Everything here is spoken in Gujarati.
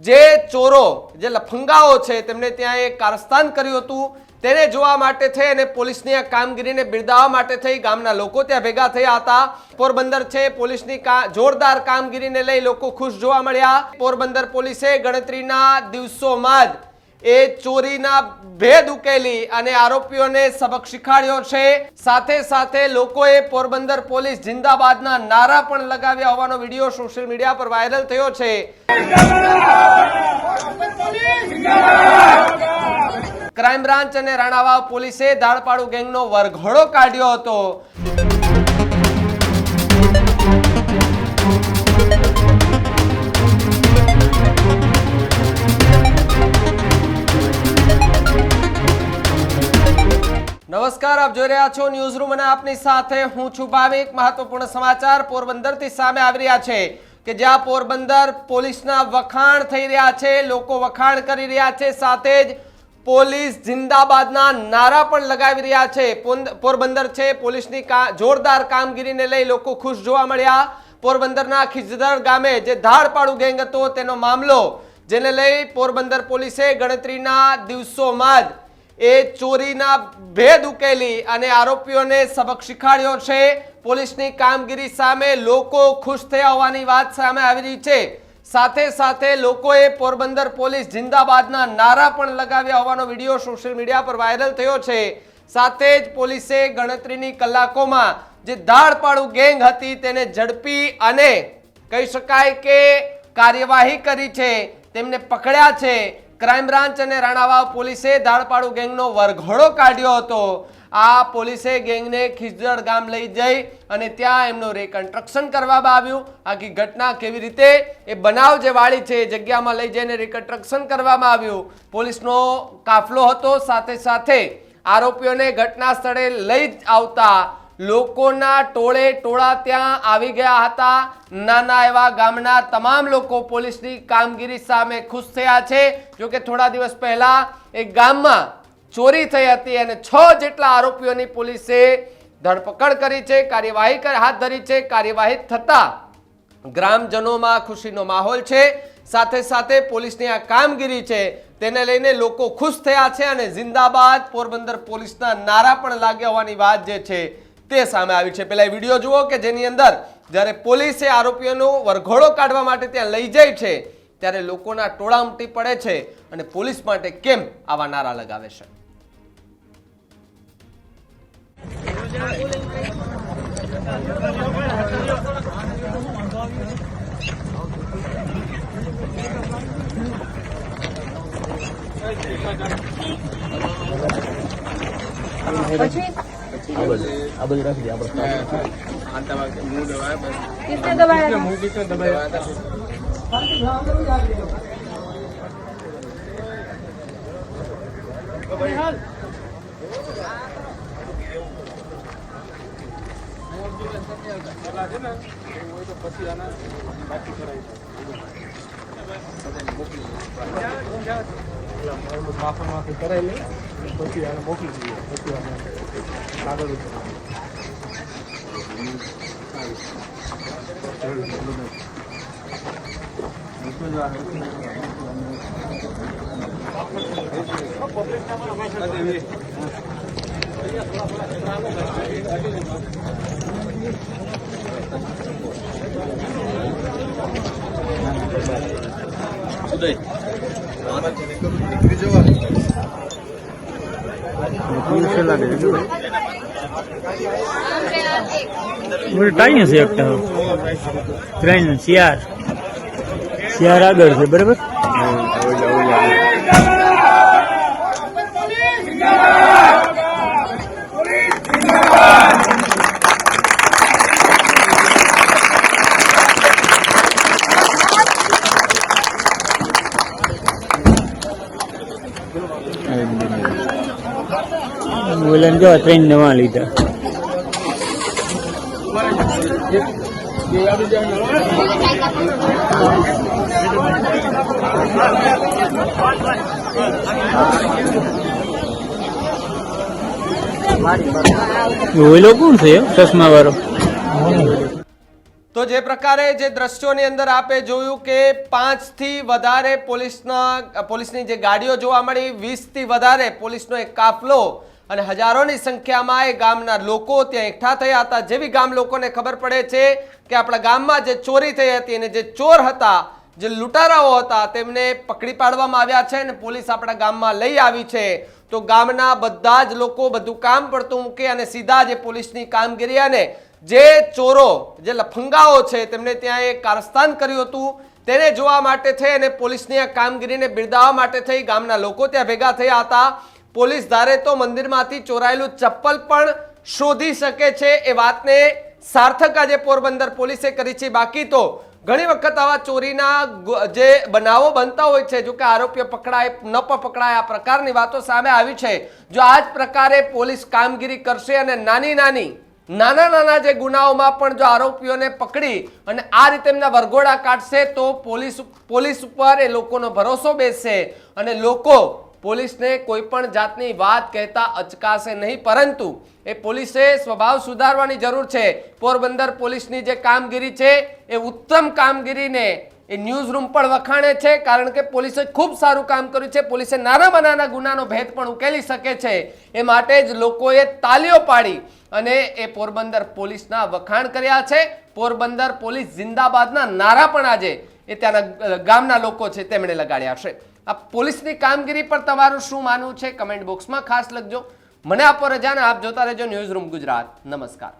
જે ચોરો, જે લફંગાઓ છે તેમણે ત્યાં એક કારસ્તાન કર્યું હતું. તેને જોવા માટે થઈ અને પોલીસની આ કામગીરીને બિરદાવવા માટે થઈ. ગામના લોકો ત્યાં ભેગા થયા હતા. પોરબંદર છે, પોલીસની જોરદાર કામગીરીને લઈ લોકો ખુશ જોવા મળ્યા. પોરબંદર પોલીસે ગણતરીના દિવસોમાં જ એ ચોરીના ભેદ ઉકેલી અને આરોપીઓને સબક શીખાડ્યો છે. સાથે સાથે લોકોએ પોરબંદર પોલીસ જિંદાબાદના નારા પણ લગાવ્યા હોવાનો વીડિયો સોશિયલ મીડિયા પર વાયરલ થયો છે. ક્રાઇમ બ્રાન્ચ અને રાણાવાવ પોલીસે દાળપાડુ ગેંગનો વરઘોડો કાઢ્યો હતો. નમસ્કાર, આપ જોઈ રહ્યા છો ન્યૂઝ રૂમ અને આપની સાથે હું છું ભાવિક. મહત્વપૂર્ણ સમાચાર પોરબંદરથી સામે આવી રહ્યા છે કે જ્યાં પોરબંદર પોલીસના વખાણ થઈ રહ્યા છે, લોકો વખાણ કરી રહ્યા છે, સાથે જ પોલીસ જિંદાબાદના નારા પણ લગાવી રહ્યા છે. પોરબંદર છે, પોલીસની જોરદાર કામગીરીને લઈ લોકો ખુશ જોવા મળ્યા. પોરબંદરના ખિજદર ગામે જે ધાડપાડું ગેંગ હતો, તેનો મામલો, જેને લઈ પોરબંદર પોલીસે ગણતરીના દિવસોમાં જ એ ચોરીના ભેદ ઉકેલી અને આરોપીઓને સબક શીખાડ્યો છે. પોલીસની કામગીરી સામે લોકો ખુશ થયા હોવાની વાત સામે આવી રહી છે. સાથે સાથે લોકોએ પોરબંદર પોલીસ જિંદાબાદના નારા પણ લગાવ્યા હોવાનો વીડિયો સોશિયલ મીડિયા પર વાયરલ થયો છે. સાથે જ પોલીસે ગણતરીની કલાકોમાં જે ધાડપાડુ ગેંગ હતી તેને ઝડપી અને કહી શકાય કે કાર્યવાહી કરી છે. તેમને પકડ્યા છે. ક્રાઇમ બ્રાન્ચ અને રાણાવાવ પોલીસે ધાડપાડુ ગેંગનો વરઘોડો કાઢ્યો હતો. આ પોલીસે ગેંગને ખિજડ ગામ લઈ જઈ અને ત્યાં એમનું રિકન્સ્ટ્રક્શન કરવામાં આવ્યું. આખી ઘટના કેવી રીતે? એ બનાવ જે વાળી છે એ જગ્યામાં લઈ જઈને રિકન્સ્ટ્રક્શન કરવામાં આવ્યું. પોલીસનો કાફલો હતો. સાથે સાથે આરોપીઓને ઘટના સ્થળે લઈ જ આવતા લોકોના ટોળે ટોળા ત્યાં આવી ગયા હતા. નાના એવા ગામના તમામ લોકો પોલીસની કામગીરી સામે ખુશ થયા છે. જો કે થોડા દિવસ પહેલા એક ગામમાં ચોરી થઈ હતી અને છ જેટલા આરોપીઓની પોલીસે ધરપકડ કરી છે, કાર્યવાહી હાથ ધરી છે. કાર્યવાહી થતા ગ્રામજનોમાં ખુશીનો માહોલ છે. સાથે સાથે પોલીસની આ કામગીરી છે તેને લઈને લોકો ખુશ થયા છે અને જિંદાબાદ પોરબંદર પોલીસના નારા પણ લાગ્યા હોવાની વાત જે છે તે સામે આવી છે. પેલા વીડિયો જુઓ કે જેની અંદર જ્યારે પોલીસે આરોપીઓનો વરઘોડો કાઢવા માટે ત્યાં લઈ જાય છે, ત્યારે લોકોના ટોળા ઉમટી પડે છે અને પોલીસ માટે કેમ આવા નારા લગાવે છે? આ બધું રાખી દે આપણે પછી આના બાકી કરાવી માફી કરાવી લે પછી આને મોકલી દઈએ પછી અમે કાગળ ઉપર ટાઈ નથી એકતા ત્રણ શિયાર શિયાર આગળ છે બરાબર બોલાને જો ત્રણ નવા લીધા. ઓલો કોણ છે ચશ્મા વાળો તો જે પ્રકારે જે દ્રશ્યોની અંદર આપે જોયું કે પાંચથી વધારે પોલીસના, પોલીસની જે ગાડીઓ જોવા મળી, વીસથી વધારે પોલીસનો એક કાફલો અને હજારોની સંખ્યામાં એ ગામના લોકો ત્યાં એકઠા થયા હતા. જેવી ગામ લોકોને ખબર પડે છે કે આપણા ગામમાં જે ચોરી થઈ હતી અને જે ચોર હતા, જે લૂંટારાઓ હતા, તેમને પકડી પાડવામાં આવ્યા છે અને પોલીસ આપણા ગામમાં લઈ આવી છે. તો ગામના બધા જ લોકો બધું કામ પડતું મૂકે અને સીધા જે પોલીસની કામગીરી અને જે ચોરો, જે લફંગાઓ છે તેમને ત્યાં એ કારસ્તાન કર્યું હતું. તેને જોવા માટે થઈ અને પોલીસની આ કામગીરીને બિરદાવવા માટે થઈ ગામના લોકો ત્યાં ભેગા થયા હતા. પોલીસ ધારે તો મંદિરમાંથી ચોરાયેલું ચપ્પલ પણ શોધી શકે છે એ વાતને સાર્થક આજે પોરબંદર પોલીસે કરી છે. બાકી તો ઘણી વખત આવા ચોરીના જે બનાવો બનતા હોય છે, જો કે આરોપીઓ પકડાય, ન પકડાય, આ પ્રકારની વાતો સામે આવી છે. જો આ જ પ્રકારે પોલીસ કામગીરી કરશે અને નાની નાની, નાના નાના જે ગુનાઓમાં પણ જો આરોપીઓને પકડી અને આ રીતે એમના વરઘોડા કાઢશે તો પોલીસ પોલીસ ઉપર એ લોકોનો ભરોસો બેસશે અને લોકો પોલીસને કોઈ પણ જાતની વાત કહેતા અચકાશે નહીં, પરંતુ એ પોલીસે સ્વભાવ સુધારવાની જરૂર છે. પોરબંદર પોલીસની જે કામગીરી છે, એ ઉત્તમ કામગીરીને એ ન્યૂઝ રૂમ પણ વખાણે છે, કારણ કે પોલીસે ખૂબ સારું કામ કર્યું છે. પોલીસે નાનામાં નાના ગુનાનો ભેદ પણ ઉકેલી શકે છે. એ માટે જ લોકોએ તાલીઓ પાડી અને એ પોરબંદર પોલીસના વખાણ કર્યા છે. પોરબંદર પોલીસ જિંદાબાદના નારા પણ આજે એ ત્યાંના ગામના લોકો છે, તેમણે લગાડ્યા છે. આ પોલીસની કામગીરી પર તમારું શું માનવું છે? કમેન્ટ બોક્સમાં ખાસ લખજો. મને આપો રજાને આપ જોતા રહેજો ન્યૂઝ રૂમ ગુજરાત. નમસ્કાર.